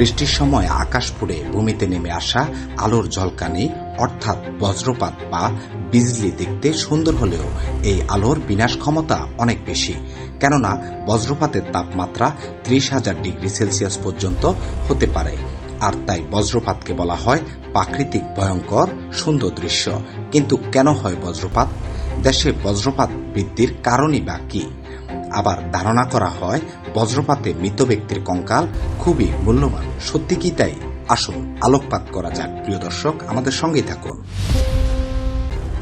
বৃষ্টির সময় আকাশ পুড়ে ভূমিতে নেমে আসা আলোর ঝলকানি, অর্থাৎ বজ্রপাত বা বিজলি দেখতে সুন্দর হলেও এই আলোর বিনাশ ক্ষমতা অনেক বেশি। কেননা, বজ্রপাতের তাপমাত্রা ত্রিশ হাজার ডিগ্রি সেলসিয়াস পর্যন্ত হতে পারে। আর তাই বজ্রপাতকে বলা হয় প্রাকৃতিক ভয়ঙ্কর সুন্দর দৃশ্য। কিন্তু কেন হয় বজ্রপাত? দেশে বজ্রপাত বৃদ্ধির কারণই বা কি? আবার ধারণা করা হয়, বজ্রপাতে মৃত ব্যক্তির কঙ্কাল খুবই মূল্যবান। সত্যি কি তাই? আসুন, আলোকপাত করা যাক। প্রিয় দর্শক, আমাদের সঙ্গেই থাকুন।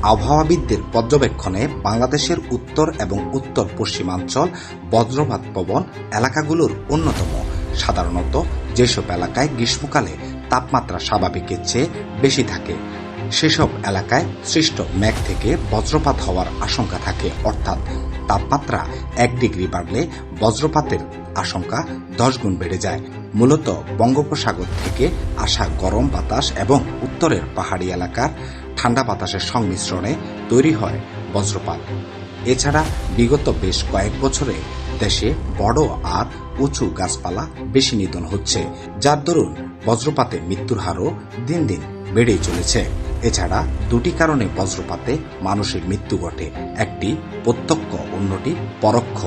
আবহাওয়াবিদদের পর্যবেক্ষণে বাংলাদেশের উত্তর এবং উত্তর পশ্চিমাঞ্চল, বজ্রপাত প্রবণ এলাকাগুলোর অন্যতম। সাধারণত যেসব এলাকায় গ্রীষ্মকালে তাপমাত্রা স্বাভাবিকের চেয়ে বেশি থাকে, সেসব এলাকায় সৃষ্ট মেঘ থেকে বজ্রপাত হওয়ার আশঙ্কা থাকে। অর্থাৎ তাপমাত্রা এক ডিগ্রি বাড়লে বজ্রপাতের আশঙ্কা দশ গুণ বেড়ে যায়। মূলত বঙ্গোপসাগর থেকে আসা গরম বাতাস এবং উত্তরের পাহাড়ি এলাকার ঠান্ডা বাতাসের সংমিশ্রণে তৈরি হয় বজ্রপাত। এছাড়া বিগত বেশ কয়েক বছরে দেশে বড় আর উঁচু গাছপালা বেশি নিধন হচ্ছে, যার দরুন বজ্রপাতে মৃত্যুর হারও দিন দিন বেড়েই চলেছে। এছাড়া দুটি কারণে বজ্রপাতে মানুষের মৃত্যু ঘটে। একটি প্রত্যক্ষ, অন্যটি পরোক্ষ।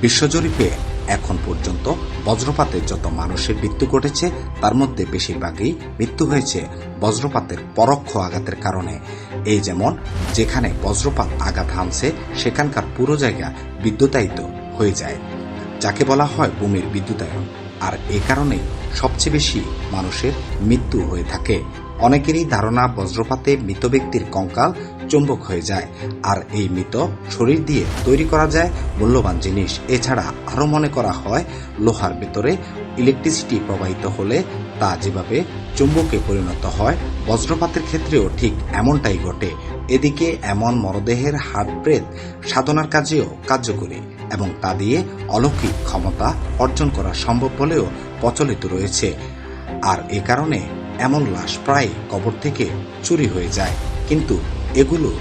বিশ্বজরিপে এখন পর্যন্ত বজ্রপাতে যত মানুষের মৃত্যু ঘটেছে, তার মধ্যে বেশিরভাগই মৃত্যু হয়েছে বজ্রপাতের পরোক্ষ আঘাতের কারণে। এই যেমন, যেখানে বজ্রপাত আঘাত হানছে, সেখানকার পুরো জায়গা বিদ্যুতায়িত হয়ে যায়। যাকে বলা হয় ভূমির বিদ্যুতায়ন। আর এ কারণেই সবচেয়ে বেশি মানুষের মৃত্যু হয়ে থাকে। অনেকেরই ধারণা বজ্রপাতে মৃত ব্যক্তির কঙ্কাল চুম্বক হয়ে যায়। আর এই মৃত শরীর দিয়ে তৈরি করা যায় মূল্যবান জিনিস। এছাড়া আরও মনে করা হয়, লোহার ভেতরে ইলেকট্রিসিটি প্রবাহিত হলে তা যেভাবে চুম্বকে পরিণত হয়, বজ্রপাতের ক্ষেত্রেও ঠিক এমনটাই ঘটে। এদিকে এমন মরদেহের হার্টব্রেথ সাধনার কাজেও কার্যকরী এবং তা দিয়ে অলৌকিক ক্ষমতা অর্জন করা সম্ভব বলেও প্রচলিত রয়েছে। আর এ কারণে এমন লাশ প্রায় কবর থেকে চুরি হয়ে যায়। কিন্তু এগুলো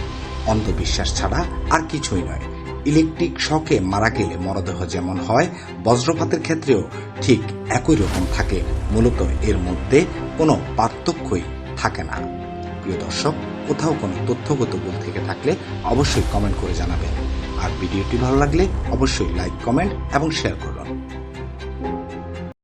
অন্ধবিশ্বাস ছাড়া আর কিছুই নয়। ইলেকট্রিক শকে মারা গেলে মরদেহ যেমন হয়, বজ্রপাতের ক্ষেত্রেও ঠিক একই রকম থাকে। মূলত এর মধ্যে কোনো পার্থক্যই থাকে না। প্রিয় দর্শক, কোথাও কোনো তথ্যগত ভুল থেকে থাকলে অবশ্যই কমেন্ট করে জানাবেন। আর ভিডিওটি ভালো লাগলে অবশ্যই লাইক, কমেন্ট এবং শেয়ার করুন।